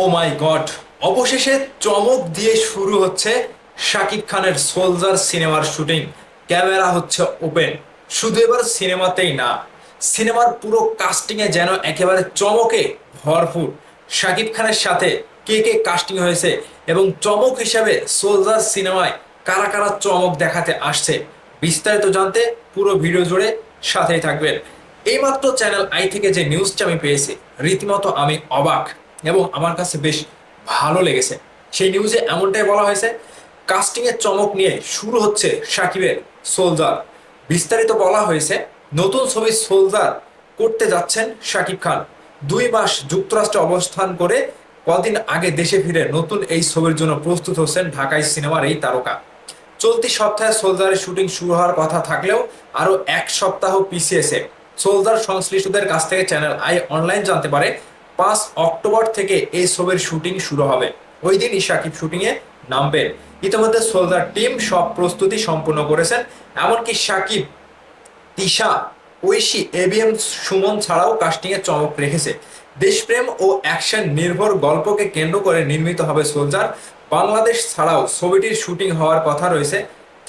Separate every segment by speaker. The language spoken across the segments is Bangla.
Speaker 1: ও মাই গড অবশেষে চমক দিয়ে শুরু হচ্ছে শাকিব খানের সোলজার সিনেমার শুটিং। ক্যামেরা হচ্ছে ওপেন। শুধু এবার সিনেমাতেই না, সিনেমার পুরো কাস্টিং এ যেন একেবারে চমকে ভরপুর। শাকিব খানের সাথে কে কে কাস্টিং হয়েছে এবং চমক হিসাবে সোলজার সিনেমায় কারা কারা চমক দেখাতে আসছে, বিস্তারিত জানতে পুরো ভিডিও জুড়ে সাথেই থাকবেন। এইমাত্র চ্যানেল আই থেকে যে নিউজটা আমি পেয়েছি, রীতিমতো আমি অবাক। এবং আমার কাছে বেশ ভালো লেগেছে। সেই নিউজে এমনটাই বলা হয়েছে কাস্টিং এর চমক নিয়ে শুরু হচ্ছে সাকিবের সোলজার। বিস্তারিত বলা হয়েছে, নতুন ছবি সোলজার করতে যাচ্ছেন সাকিব খান। দুই মাস যুক্তরাষ্ট্রে অবস্থান করে কদিন আগে দেশে ফিরে নতুন এই ছবির জন্য প্রস্তুত হচ্ছেন ঢাকাই সিনেমার এই তারকা। চলতি সপ্তাহে সোলজারের শুটিং শুরু হওয়ার কথা থাকলেও আরও এক সপ্তাহ পিছিয়েছে সোলজার সংশ্লিষ্টদের কাছ থেকে চ্যানেল আই অনলাইন জানতে পারে পাঁচ অক্টোবর থেকে এই ছবির শুটিং শুরু হবে। ওই দিনই সাকিব শুটিং এ নামবেন। ইতিমধ্যে সোলজার টিম সব প্রস্তুতি সম্পূর্ণ করেছেন, এমনকি সাকিব, তিশা, ঐশী, এবিএম, সুমন ছাড়াও কাস্টিং এ চমক রেখেছে। দেশপ্রেম ও অ্যাকশন নির্ভর গল্পকে কেন্দ্র করে নির্মিত হবে সোলজার। বাংলাদেশ ছাড়াও ছবিটির শুটিং হওয়ার কথা রয়েছে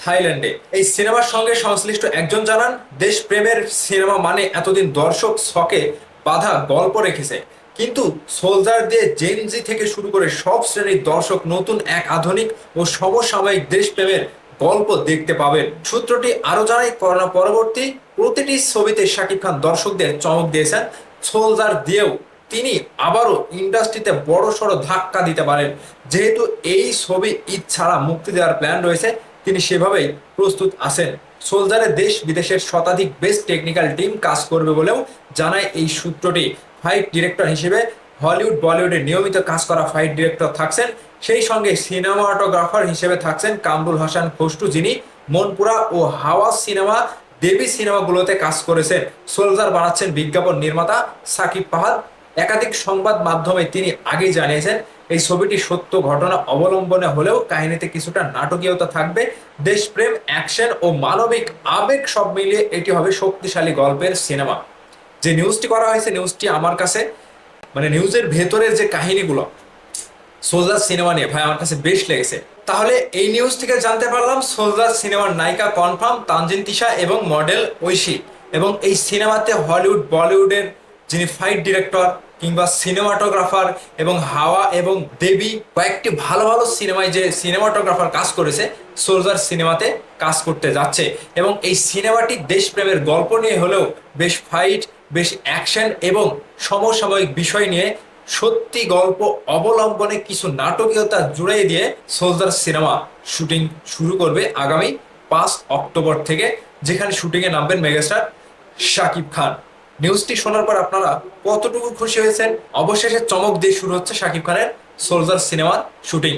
Speaker 1: থাইল্যান্ডে। এই সিনেমার সঙ্গে সংশ্লিষ্ট একজন জানান, দেশপ্রেমের সিনেমা মানে এতদিন দর্শক ছকে বাধা গল্প রেখেছে। কিন্তু সোলজার দিয়ে জেনজি থেকে শুরু করে সব শ্রেণির দর্শক নতুন এক আধুনিক ও সমসাময়িক দেশপ্রেমের গল্প দেখতে পাবেন। সূত্রটি আরও জানায়, করোনা পরবর্তী প্রতিটি ছবিতে শাকিব খান দর্শকদের চমক দিয়েছেন। সোলজার দিয়েও তিনি আবারও ইন্ডাস্ট্রিতে বড় সড়ো ধাক্কা দিতে পারেন। যেহেতু এই ছবি ঈদ ছাড়া মুক্তি দেওয়ার প্ল্যান রয়েছে, তিনি সেভাবেই প্রস্তুত আছেন। সোলজারে দেশ বিদেশের শতাধিক বেস্ট টেকনিক্যাল টিম কাজ করবে বলেও জানায় এই সূত্রটি। ফাইট ডিরেক্টর হিসেবে হলিউড বলিউডে নিয়মিত কাজ করা ফাইট ডিরেক্টর থাকছেন। সেই সঙ্গে সিনেমাটোগ্রাফার হিসেবে থাকছেন কামরুল হাসান খসরু যিনি মনপুরা ও হাওয়া সিনেমা, দেবী সিনেমাগুলোতে কাজ করেছেন। সোলজার বানাচ্ছেন বিজ্ঞাপন নির্মাতা সাকিব পাহাদ একাধিক সংবাদ মাধ্যমে তিনি আগেই জানিয়েছেন, এই ছবিটি সত্য ঘটনা অবলম্বনে হলেও কাহিনীতে কিছুটা নাটকীয়তা থাকবে। দেশপ্রেম, অ্যাকশন ও মানবিক আবেগ সব মিলিয়ে এটি হবে শক্তিশালী গল্পের সিনেমা। যে নিউজটি করা হয়েছে নিউজটি আমার কাছে মানে নিউজের ভেতরের যে কাহিনীগুলো সোলজার সিনেমা নিয়ে, ভাই, আমার কাছে বেশ লেগেছে। তাহলে এই নিউজ থেকে জানতে পারলাম সোলজার সিনেমার নায়িকা কনফার্ম তানজিন তিশা এবং মডেল ঐশী। এবং এই সিনেমাতে হলিউড বলিউডের যিনি ফাইট ডিরেক্টর কিংবা সিনেমাটোগ্রাফার এবং হাওয়া এবং দেবী, কয়েকটি ভালো ভালো সিনেমায় যে সিনেমাটোগ্রাফার কাজ করেছে সোলজার সিনেমাতে কাজ করতে যাচ্ছে। এবং এই সিনেমাটি দেশপ্রেমের গল্প নিয়ে হলেও বেশ ফাইট বেশ অ্যাকশন এবং সমসাময়িক বিষয় নিয়ে সত্যি গল্প অবলম্বনে কিছু নাটকীয়তা জুড়ে দিয়ে সোলজার সিনেমা শুটিং শুরু করবে আগামী পাঁচ অক্টোবর থেকে, যেখানে শুটিংয়ে নামবেন মেগাস্টার শাকিব খান। নিউজটি শোনার পর আপনারা কতটুকু খুশি হয়েছেন? অবশেষে চমক দিয়ে শুরু হচ্ছে শাকিব খানের সোলজার সিনেমার শুটিং।